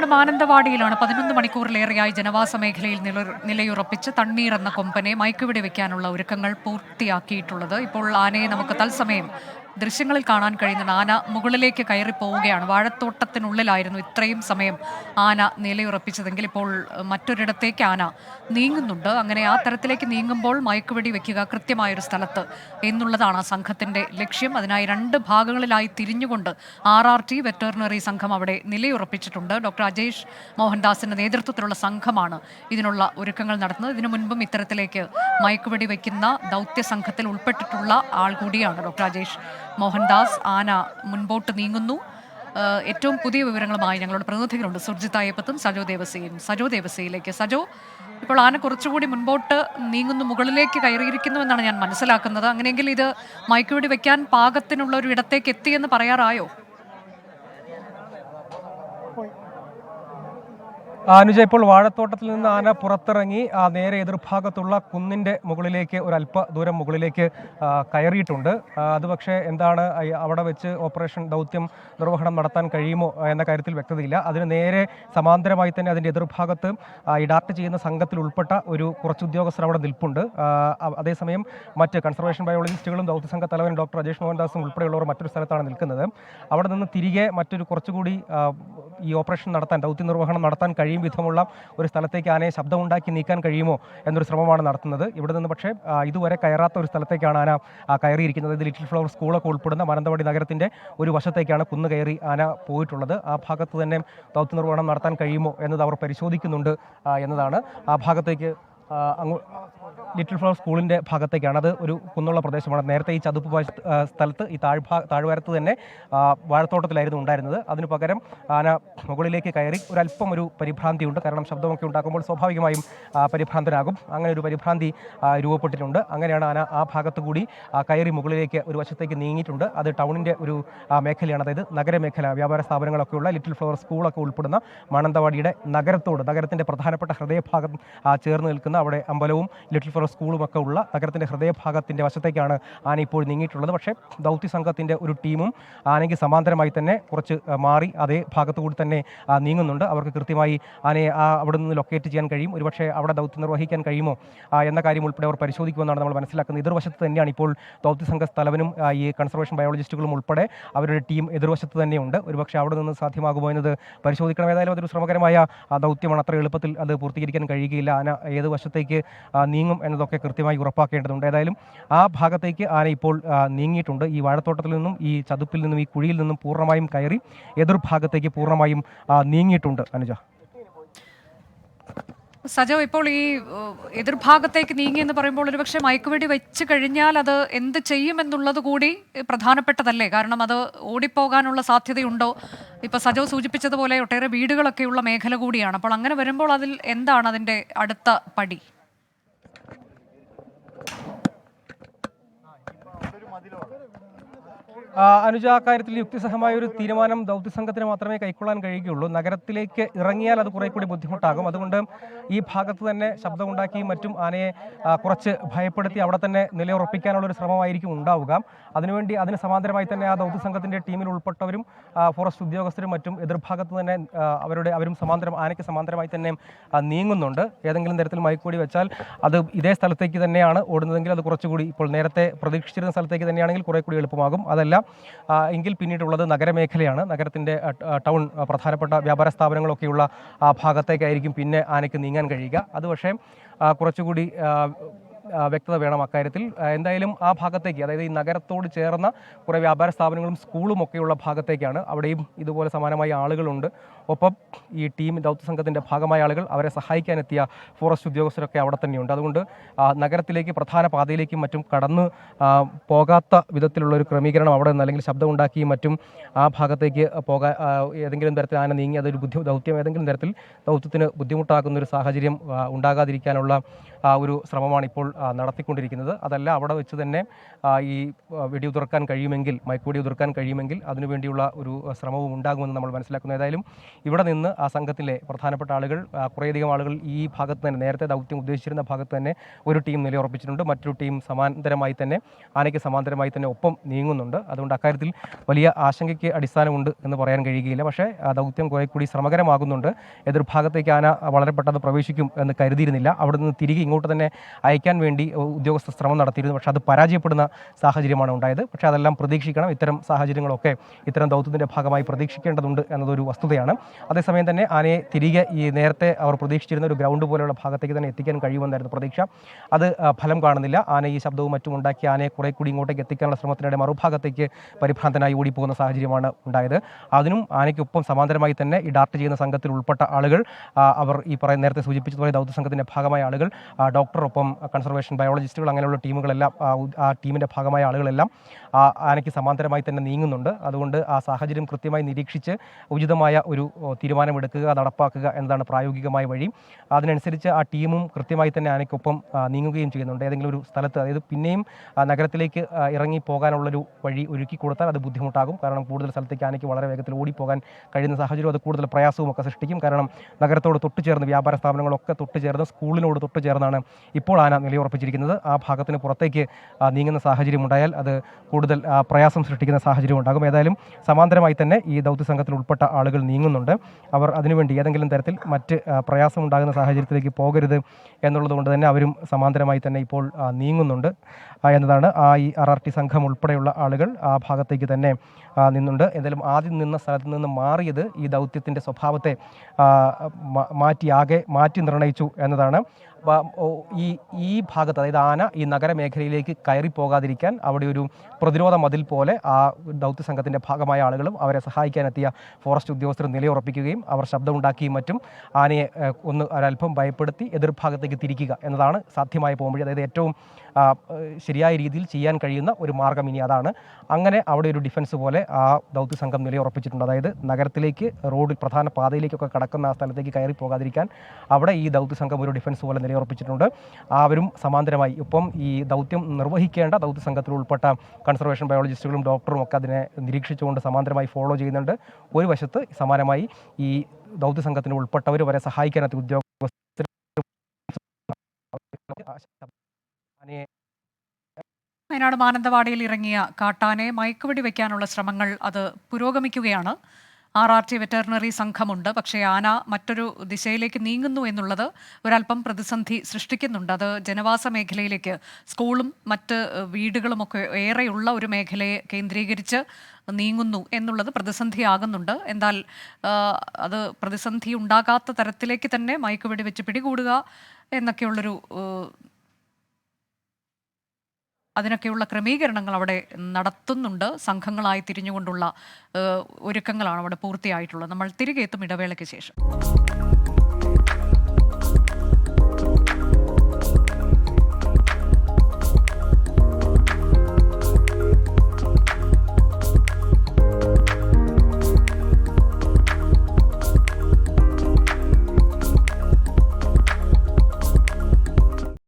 വയനാട് മാനന്തവാടിയിലാണ് പതിനൊന്ന് മണിക്കൂറിലേറെയായി ജനവാസ മേഖലയിൽ നില- നിലയുറപ്പിച്ച് തണ്ണീർ എന്ന കൊമ്പനെ മയക്കുപിടി വയ്ക്കാനുള്ള ഒരുക്കങ്ങൾ പൂർത്തിയാക്കിയിട്ടുള്ളത്. ഇപ്പോൾ ആനയെ നമുക്ക് തത്സമയം ദൃശ്യങ്ങളിൽ കാണാൻ കഴിയുന്ന ആന മുകളിലേക്ക് കയറി പോവുകയാണ്. വാഴത്തോട്ടത്തിനുള്ളിലായിരുന്നു ഇത്രയും സമയം ആന നിലയുറപ്പിച്ചതെങ്കിൽ ഇപ്പോൾ മറ്റൊരിടത്തേക്ക് ആന നീങ്ങുന്നുണ്ട്. അങ്ങനെ ആ തരത്തിലേക്ക് നീങ്ങുമ്പോൾ മയക്കുവെടി വെക്കുക കൃത്യമായൊരു സ്ഥലത്ത് എന്നുള്ളതാണ് ആ സംഘത്തിന്റെ ലക്ഷ്യം. അതിനായി രണ്ട് ഭാഗങ്ങളിലായി തിരിഞ്ഞുകൊണ്ട് ആർ ആർ ടി വെറ്ററിനറി സംഘം അവിടെ നിലയുറപ്പിച്ചിട്ടുണ്ട്. ഡോക്ടർ അജേഷ് മോഹൻദാസിന്റെ നേതൃത്വത്തിലുള്ള സംഘമാണ് ഇതിനുള്ള ഒരുക്കങ്ങൾ നടത്തുന്നത്. ഇതിനു മുൻപും ഇത്തരത്തിലേക്ക് മയക്കുവെടി വയ്ക്കുന്ന ദൗത്യ സംഘത്തിൽ ഉൾപ്പെട്ടിട്ടുള്ള ആൾ കൂടിയാണ് ഡോക്ടർ അജേഷ് മോഹൻദാസ് ആന മുൻപോട്ട് നീങ്ങുന്നു. ഏറ്റവും പുതിയ വിവരങ്ങളുമായി ഞങ്ങളുടെ പ്രതിനിധികളുണ്ട്. സുർജിത് അയ്യപ്പത്തും സജോ ദേവസയും സജോ ദേവസയിലേക്ക് സജോ ഇപ്പോൾ ആന കുറച്ചുകൂടി മുൻപോട്ട് നീങ്ങുന്നു മുകളിലേക്ക് കയറിയിരിക്കുന്നു എന്നാണ് ഞാൻ മനസ്സിലാക്കുന്നത്. അങ്ങനെയെങ്കിൽ ഇത് മയക്കുവെടി വെക്കാൻ പാകത്തിനുള്ള ഒരു ഇടത്തേക്ക് എത്തിയെന്ന് പറയാറായോ? അനുജ ഇപ്പോൾ വാഴത്തോട്ടത്തിൽ നിന്ന് ആന പുറത്തിറങ്ങി നേരെ എതിർഭാഗത്തുള്ള കുന്നിന്റെ മുകളിലേക്ക് ഒരു അല്പ ദൂരം മുകളിലേക്ക് കയറിയിട്ടുണ്ട്. അത് പക്ഷേ എന്താണ് അവിടെ വെച്ച് ഓപ്പറേഷൻ ദൗത്യം നിർവഹണം നടത്താൻ കഴിയുമോ എന്ന കാര്യത്തിൽ വ്യക്തതയില്ല. അതിന് നേരെ സമാന്തരമായി തന്നെ അതിന്റെ എതിർഭാഗത്ത് ഇഡാർട്ട് ചെയ്യുന്ന സംഘത്തിൽ ഉൾപ്പെട്ട ഒരു കുറച്ച് ഉദ്യോഗസ്ഥർ അവിടെ നിൽപ്പുണ്ട്. അതേസമയം മറ്റ് കൺസർവേഷൻ ബയോളജിസ്റ്റുകളും ദൗത്യ സംഘ തലവൻ ഡോക്ടർ അജേഷ് മോഹൻദാസും ഉൾപ്പെടെയുള്ളവർ മറ്റൊരു സ്ഥലത്താണ് നിൽക്കുന്നത്. അവിടെ നിന്ന് തിരികെ മറ്റൊരു കുറച്ചുകൂടി ഈ ഓപ്പറേഷൻ നടത്താൻ ദൗത്യ നിർവഹണം നടത്താൻ കഴിയും വിധമുള്ള ഒരു സ്ഥലത്തേക്ക് ആനയെ ശബ്ദമുണ്ടാക്കി നീക്കാൻ കഴിയുമോ എന്നൊരു ശ്രമമാണ് നടത്തുന്നത്. ഇവിടെ നിന്ന് പക്ഷേ ഇതുവരെ കയറാത്ത ഒരു സ്ഥലത്തേക്കാണ് ആന കയറിയിരിക്കുന്നത്. ഇത് ലിറ്റിൽ ഫ്ലവർ സ്കൂളൊക്കെ ഉൾപ്പെടുന്ന മാനന്തവാടി നഗരത്തിന്റെ ഒരു വശത്തേക്കാണ് കുന്ന് കയറി ആന പോയിട്ടുള്ളത്. ആ ഭാഗത്ത് തന്നെ ദൗത്യ നിർവഹണം നടത്താൻ കഴിയുമോ എന്നത് അവർ പരിശോധിക്കുന്നുണ്ട് എന്നതാണ്. ആ ഭാഗത്തേക്ക് ലിറ്റിൽ ഫ്ലവർ സ്കൂളിന്റെ ഭാഗത്തേക്കാണ്. അത് ഒരു കുന്നുള്ള പ്രദേശമാണ്. നേരത്തെ ഈ ചതുപ്പ് സ്ഥലത്ത് ഈ താഴ്ഭാ താഴ്വാരത്ത് തന്നെ വാഴത്തോട്ടത്തിലായിരുന്നു ഉണ്ടായിരുന്നത്. അതിനു പകരം ആന മുകളിലേക്ക് കയറി ഒരല്പം ഒരു പരിഭ്രാന്തി ഉണ്ട് കാരണം ശബ്ദമൊക്കെ ഉണ്ടാക്കുമ്പോൾ സ്വാഭാവികമായും പരിഭ്രാന്തനാകും. അങ്ങനെ ഒരു പരിഭ്രാന്തി രൂപപ്പെട്ടിട്ടുണ്ട്. അങ്ങനെയാണ് ആന ആ ഭാഗത്തു കൂടി കയറി മുകളിലേക്ക് ഒരു വശത്തേക്ക് നീങ്ങിയിട്ടുണ്ട്. അത് ടൗണിന്റെ ഒരു മേഖലയാണ്. അതായത് നഗരമേഖല വ്യാപാര സ്ഥാപനങ്ങളൊക്കെയുള്ള ലിറ്റിൽ ഫ്ലവർ സ്കൂളൊക്കെ ഉൾപ്പെടുന്ന മാനന്തവാടിയുടെ നഗരത്തോട് നഗരത്തിന്റെ പ്രധാനപ്പെട്ട ഹൃദയഭാഗം ചേർന്ന് നിൽക്കുന്ന അവിടെ അമ്പലവും ലിറ്റിൽ ഫോറസ് സ്കൂളും ഒക്കെ ഉള്ള നഗരത്തിന്റെ ഹൃദയഭാഗത്തിന്റെ വശത്തേക്കാണ് ആന ഇപ്പോൾ നീങ്ങിയിട്ടുള്ളത്. പക്ഷേ ദൗത്യ സംഘത്തിന്റെ ഒരു ടീമും ആനയ്ക്ക് സമാന്തരമായി തന്നെ കുറച്ച് മാറി അതേ ഭാഗത്തുകൂടി തന്നെ നീങ്ങുന്നുണ്ട്. അവർക്ക് കൃത്യമായി ആനയെ ആ അവിടെ നിന്ന് ലൊക്കേറ്റ് ചെയ്യാൻ കഴിയും. ഒരുപക്ഷെ അവിടെ ദൗത്യം നിർവഹിക്കാൻ കഴിയുമോ എന്ന കാര്യം ഉൾപ്പെടെ അവർ പരിശോധിക്കുമെന്നാണ് നമ്മൾ മനസ്സിലാക്കുന്നത്. എതിർവശത്ത് തന്നെയാണ് ഇപ്പോൾ ദൗത്യ സംഘ തലവനും ഈ കൺസർവേഷൻ ബയോളജിസ്റ്റുകളും ഉൾപ്പെടെ അവരുടെ ടീം എതിർവശത്ത് തന്നെയുണ്ട്. ഒരുപക്ഷെ അവിടെ നിന്ന് സാധ്യമാകുമോ എന്നത് പരിശോധിക്കണം. ഏതായാലും അതൊരു ശ്രമകരമായ ദൗത്യമാണ്. അത്ര എളുപ്പത്തിൽ അത് പൂർത്തീകരിക്കാൻ കഴിയുകയില്ല. ആന ഏത് വശത്തേക്ക് ആ, നീങ്ങും എന്നതൊക്കെ കൃത്യമായി ഉറപ്പാക്കേണ്ടതുണ്ട്. ഏതായാലും ആ ഭാഗത്തേക്ക് ആന ഇപ്പോൾ നീങ്ങിയിട്ടുണ്ട്. ഈ വാഴത്തോട്ടത്തിൽ നിന്നും ഈ ചതുപ്പിൽ നിന്നും ഈ കുഴിയിൽ നിന്നും പൂർണമായും കയറി എതിർഭാഗത്തേക്ക് പൂർണമായും നീങ്ങിയിട്ടുണ്ട്. അനുജ. സജോ ഇപ്പോൾ ഈ എതിർഭാഗത്തേക്ക് നീങ്ങി എന്ന് പറയുമ്പോൾ ഒരുപക്ഷെ മയക്കുവെടി വെച്ച് കഴിഞ്ഞാൽ അത് എന്ത് ചെയ്യുമെന്നുള്ളത് കൂടി പ്രധാനപ്പെട്ടതല്ലേ? കാരണം അത് ഓടിപ്പോകാനുള്ള സാധ്യതയുണ്ടോ? ഇപ്പൊ സജോ സൂചിപ്പിച്ചതുപോലെ ഒട്ടേറെ വീടുകളൊക്കെയുള്ള മേഖല കൂടിയാണ്. അപ്പോൾ അങ്ങനെ വരുമ്പോൾ അതിൽ എന്താണ് അതിന്റെ അടുത്ത പടി? ആ, അനുജ കാര്യത്തിൽ യുക്തിസഹമായ ഒരു തീരുമാനം ദൗത്യസംഘത്തിന് മാത്രമേ കൈക്കൊള്ളാൻ കഴിയുകയുള്ളൂ. നഗരത്തിലേക്ക് ഇറങ്ങിയാൽ അത് കുറെ കൂടി ബുദ്ധിമുട്ടാകും. അതുകൊണ്ട് ഈ ഭാഗത്ത് തന്നെ ശബ്ദമുണ്ടാക്കി മറ്റും ആനയെ കുറച്ച് ഭയപ്പെടുത്തി അവിടെ തന്നെ നിലയുറപ്പിക്കാനുള്ള ഒരു ശ്രമമായിരിക്കും ഉണ്ടാവുക. അതിനുവേണ്ടി അതിന് സമാന്തരമായി തന്നെ ആ ദൗത്യസംഘത്തിന്റെ ടീമിൽ ഉൾപ്പെട്ടവരും ഫോറസ്റ്റ് ഉദ്യോഗസ്ഥരും മറ്റും എതിർഭാഗത്ത് തന്നെ അവരുടെ അവരും സമാന്തരം ആനയ്ക്ക് സമാന്തരമായി തന്നെ നീങ്ങുന്നുണ്ട്. ഏതെങ്കിലും തരത്തിൽ മയക്കൂടി വെച്ചാൽ അത് ഇതേ സ്ഥലത്തേക്ക് തന്നെയാണ് ഓടുന്നതെങ്കിൽ അത് കുറച്ചുകൂടി ഇപ്പോൾ നേരത്തെ പ്രതീക്ഷിച്ചിരുന്ന സ്ഥലത്തേക്ക് തന്നെയാണെങ്കിൽ കുറെ കൂടി എളുപ്പമാകും. അതല്ല എങ്കിൽ പിന്നീടുള്ളത് നഗരമേഖലയാണ്. നഗരത്തിന്റെ ടൗൺ പ്രധാനപ്പെട്ട വ്യാപാര സ്ഥാപനങ്ങളൊക്കെയുള്ള ആ ഭാഗത്തേക്കായിരിക്കും പിന്നെ ആനയ്ക്ക് നീങ്ങാൻ കഴിയുക. അത് പക്ഷേ കുറച്ചുകൂടി വ്യക്തത വേണം അക്കാര്യത്തിൽ. എന്തായാലും ആ ഭാഗത്തേക്ക് അതായത് ഈ നഗരത്തോട് ചേർന്ന കുറേ വ്യാപാര സ്ഥാപനങ്ങളും സ്കൂളും ഒക്കെയുള്ള ഭാഗത്തേക്കാണ്. അവിടെയും ഇതുപോലെ സമാനമായ ആളുകളുണ്ട്. ഒപ്പം ഈ ടീം ദൗത്യ സംഘത്തിന്റെ ഭാഗമായ ആളുകൾ അവരെ സഹായിക്കാനെത്തിയ ഫോറസ്റ്റ് ഉദ്യോഗസ്ഥരൊക്കെ അവിടെ തന്നെയുണ്ട്. അതുകൊണ്ട് നഗരത്തിലേക്ക് പ്രധാന പാതയിലേക്കും മറ്റും കടന്ന് പോകാത്ത വിധത്തിലുള്ള ഒരു ക്രമീകരണം അവിടെ നിന്ന് അല്ലെങ്കിൽ ശബ്ദം ഉണ്ടാക്കിയും മറ്റും ആ ഭാഗത്തേക്ക് പോകാൻ ഏതെങ്കിലും തരത്തിൽ ആന നീങ്ങി അതൊരു ബുദ്ധി ദൗത്യം ഏതെങ്കിലും തരത്തിൽ ദൗത്യത്തിന് ബുദ്ധിമുട്ടാക്കുന്ന ഒരു സാഹചര്യം ഉണ്ടാകാതിരിക്കാനുള്ള ഒരു ശ്രമമാണ് ഇപ്പോൾ നടത്തിക്കൊണ്ടിരിക്കുന്നത്. അതല്ല അവിടെ വെച്ച് തന്നെ ഈ വെടി വെടിയുതിർക്കാൻ കഴിയുമെങ്കിൽ മയക്കുവെടി ഉതിർക്കാൻ കഴിയുമെങ്കിൽ അതിനുവേണ്ടിയുള്ള ഒരു ശ്രമവും ഉണ്ടാകുമെന്ന് നമ്മൾ മനസ്സിലാക്കുന്നു. ഏതായാലും ഇവിടെ നിന്ന് ആ സംഘത്തിലെ പ്രധാനപ്പെട്ട ആളുകൾ കുറേയധികം ആളുകൾ ഈ ഭാഗത്ത് തന്നെ നേരത്തെ ദൗത്യം ഉദ്ദേശിച്ചിരുന്ന ഭാഗത്ത് തന്നെ ഒരു ടീം നിലയുറപ്പിച്ചിട്ടുണ്ട്. മറ്റൊരു ടീം സമാന്തരമായി തന്നെ ആനയ്ക്ക് സമാന്തരമായി തന്നെ ഒപ്പം നീങ്ങുന്നുണ്ട്. അതുകൊണ്ട് അക്കാര്യത്തിൽ വലിയ ആശങ്കയ്ക്ക് അടിസ്ഥാനമുണ്ട് എന്ന് പറയാൻ കഴിയുകയില്ല. പക്ഷേ ദൗത്യം കുറെ കൂടി ശ്രമകരമാകുന്നുണ്ട്. എതിർഭാഗത്തേക്ക് ആന വളരെ പെട്ടെന്ന് പ്രവേശിക്കും എന്ന് കരുതിയിരുന്നില്ല. അവിടെ നിന്ന് തിരികെ ഇങ്ങോട്ട് തന്നെ അയക്കാൻ വേണ്ടി ഉദ്യോഗസ്ഥ ശ്രമം നടത്തിയിരുന്നു. പക്ഷേ അത് പരാജയപ്പെടുന്ന സാഹചര്യമാണ് ഉണ്ടായത്. പക്ഷേ അതെല്ലാം പ്രതീക്ഷിക്കണം. ഇത്തരം സാഹചര്യങ്ങളൊക്കെ ഇത്തരം ദൗത്യത്തിന്റെ ഭാഗമായി പ്രതീക്ഷിക്കേണ്ടതുണ്ട് എന്നതൊരു വസ്തുതയാണ്. അതേസമയം തന്നെ ആനയെ തിരികെ ഈ നേരത്തെ അവർ പ്രതീക്ഷിച്ചിരുന്ന ഒരു ഗ്രൗണ്ട് പോലെയുള്ള ഭാഗത്തേക്ക് തന്നെ എത്തിക്കാൻ കഴിയുമെന്നായിരുന്നു പ്രതീക്ഷ. അത് ഫലം കാണുന്നില്ല. ആന ഈ ശബ്ദവും മറ്റും ഉണ്ടാക്കി ആനയെ കുറെ കൂടി ഇങ്ങോട്ടേക്ക് എത്തിക്കാനുള്ള ശ്രമത്തിനിടെ മറുഭാഗത്തേക്ക് പരിഭ്രാന്തനായി ഓടിപ്പോകുന്ന സാഹചര്യമാണ് ഉണ്ടായത്. അതിനും ആനയ്ക്കൊപ്പം സമാന്തരമായി തന്നെ ഈ ഡാർട്ട് ചെയ്യുന്ന സംഘത്തിൽ ഉൾപ്പെട്ട ആളുകൾ അവർ ഈ പറയുന്ന നേരത്തെ സൂചിപ്പിച്ചതുപോലെ ദൗത്യ സംഘത്തിന്റെ ഭാഗമായ ആളുകൾ ഡോക്ടറൊപ്പം കൺസർവേഷൻ ബയോളജിസ്റ്റുകൾ അങ്ങനെയുള്ള ടീമുകളെല്ലാം ആ ടീമിന്റെ ഭാഗമായ ആളുകളെല്ലാം ആ ആനയ്ക്ക് സമാന്തരമായി തന്നെ നീങ്ങുന്നുണ്ട്. അതുകൊണ്ട് ആ സാഹചര്യം കൃത്യമായി നിരീക്ഷിച്ച് ഉചിതമായ ഒരു തീരുമാനമെടുക്കുക നടപ്പാക്കുക എന്നതാണ് പ്രായോഗികമായ വഴി. അതിനനുസരിച്ച് ആ ടീമും കൃത്യമായി തന്നെ ആനയ്ക്കൊപ്പം നീങ്ങുകയും ചെയ്യുന്നുണ്ട്. ഏതെങ്കിലും ഒരു സ്ഥലത്ത് അതായത് പിന്നെയും നഗരത്തിലേക്ക് ഇറങ്ങി പോകാനുള്ളൊരു വഴി ഒരുക്കി കൊടുത്താൽ അത് ബുദ്ധിമുട്ടാകും. കാരണം കൂടുതൽ സ്ഥലത്തേക്ക് ആനയ്ക്ക് വളരെ വേഗത്തിൽ ഓടിപ്പോകാൻ കഴിയുന്ന സാഹചര്യം അത് കൂടുതൽ പ്രയാസവും ഒക്കെ സൃഷ്ടിക്കും. കാരണം നഗരത്തോട് തൊട്ട് ചേർന്ന് വ്യാപാര സ്ഥാപനങ്ങളൊക്കെ തൊട്ട് ചേർന്ന് സ്കൂളിനോട് തൊട്ട് ചേർന്നാണ് ഇപ്പോൾ ആന നിലയുറപ്പിച്ചിരിക്കുന്നത്. ആ ഭാഗത്തിന് പുറത്തേക്ക് നീങ്ങുന്ന സാഹചര്യം ഉണ്ടായാൽ അത് കൂടുതൽ ആ, പ്രയാസം സൃഷ്ടിക്കുന്ന സാഹചര്യം ഉണ്ടാകും. ഏതായാലും സമാന്തരമായി തന്നെ ഈ ദൗത്യ സംഘത്തിൽ ഉൾപ്പെട്ട ആളുകൾ നീങ്ങുന്നുണ്ട്. അവർ അതിനുവേണ്ടി ഏതെങ്കിലും തരത്തിൽ മറ്റ് പ്രയാസം ഉണ്ടാകുന്ന സാഹചര്യത്തിലേക്ക് പോകരുത് എന്നുള്ളതുകൊണ്ട് തന്നെ അവരും സമാന്തരമായി തന്നെ ഇപ്പോൾ നീങ്ങുന്നുണ്ട്. എന്നതാണ് ആ ഈ ആർ ആർ ടി സംഘം ഉൾപ്പെടെയുള്ള ആളുകൾ ആ ഭാഗത്തേക്ക് തന്നെ നിന്നുണ്ട്. എന്തായാലും ആദ്യം നിന്ന സ്ഥലത്ത് നിന്ന് മാറിയത് ഈ ദൗത്യത്തിന്റെ സ്വഭാവത്തെ മാറ്റി ആകെ മാറ്റി നിർണയിച്ചു എന്നതാണ് ഈ ഈ ഭാഗത്ത് അതായത് ആന ഈ നഗരമേഖലയിലേക്ക് കയറി പോകാതിരിക്കാൻ അവിടെ ഒരു പ്രതിരോധ മതിൽ പോലെ ആ ദൗത്യ സംഘത്തിന്റെ ഭാഗമായ ആളുകളും അവരെ സഹായിക്കാനെത്തിയ ഫോറസ്റ്റ് ഉദ്യോഗസ്ഥർ നിലയുറപ്പിക്കുകയും അവർ ശബ്ദമുണ്ടാക്കിയും മറ്റും ആനയെ ഒന്ന് ഒരല്പം ഭയപ്പെടുത്തി എതിർഭാഗത്തേക്ക് തിരിക്കുക എന്നതാണ് സാധ്യമായി പോകുമ്പോൾ അതായത് ഏറ്റവും ശരിയായ രീതിയിൽ ചെയ്യാൻ കഴിയുന്ന ഒരു മാർഗം ഇനി അതാണ്. അങ്ങനെ അവിടെ ഒരു ഡിഫൻസ് പോലെ ആ ദൗത്യ സംഘം നിലയുറപ്പിച്ചിട്ടുണ്ട്. അതായത് നഗരത്തിലേക്ക് റോഡിൽ പ്രധാന പാതയിലേക്കൊക്കെ കടക്കുന്ന ആ സ്ഥലത്തേക്ക് കയറി പോകാതിരിക്കാൻ അവിടെ ഈ ദൗത്യ സംഘം ഒരു ഡിഫൻസ് പോലെ നിലയുറപ്പിച്ചിട്ടുണ്ട്. അവരും സമാന്തരമായി ഇപ്പം ഈ ദൗത്യം നിർവഹിക്കേണ്ട ദൗത്യ സംഘത്തിൽ ഉൾപ്പെട്ട കൺസർവേഷൻ ബയോളജിസ്റ്റുകളും ഡോക്ടറും ഒക്കെ അതിനെ നിരീക്ഷിച്ചുകൊണ്ട് സമാന്തരമായി ഫോളോ ചെയ്യുന്നുണ്ട്. ഒരു വശത്ത് സമാനമായി ഈ ദൗത്യ സംഘത്തിന് ഉൾപ്പെട്ടവർ വരെ സഹായിക്കാനത്തെ ഉദ്യോഗസ്ഥർ ആനയെ വയനാട് മാനന്തവാടിയിൽ ഇറങ്ങിയ കാട്ടാനെ മയക്കുവെടി വയ്ക്കാനുള്ള ശ്രമങ്ങൾ അത് പുരോഗമിക്കുകയാണ്. ആർ ആർ ടി വെറ്ററിനറി സംഘമുണ്ട്. പക്ഷേ ആന മറ്റൊരു ദിശയിലേക്ക് നീങ്ങുന്നു എന്നുള്ളത് ഒരല്പം പ്രതിസന്ധി സൃഷ്ടിക്കുന്നുണ്ട്. അത് ജനവാസ മേഖലയിലേക്ക് സ്കൂളും മറ്റ് വീടുകളുമൊക്കെ ഏറെയുള്ള ഒരു മേഖലയെ കേന്ദ്രീകരിച്ച് നീങ്ങുന്നു എന്നുള്ളത് പ്രതിസന്ധിയാകുന്നുണ്ട്. എന്നാൽ അത് പ്രതിസന്ധി ഉണ്ടാകാത്ത തരത്തിലേക്ക് തന്നെ മയക്കുവെടി വെച്ച് പിടികൂടുക എന്നൊക്കെയുള്ളൊരു അതിനൊക്കെയുള്ള ക്രമീകരണങ്ങൾ അവിടെ നടത്തുന്നുണ്ട്. സംഘങ്ങളായി തിരിഞ്ഞുകൊണ്ടുള്ള ഒരുക്കങ്ങളാണ് അവിടെ പൂർത്തിയായിട്ടുള്ളത്. നമ്മൾ തിരികെ എത്തും ഇടവേളയ്ക്ക് ശേഷം.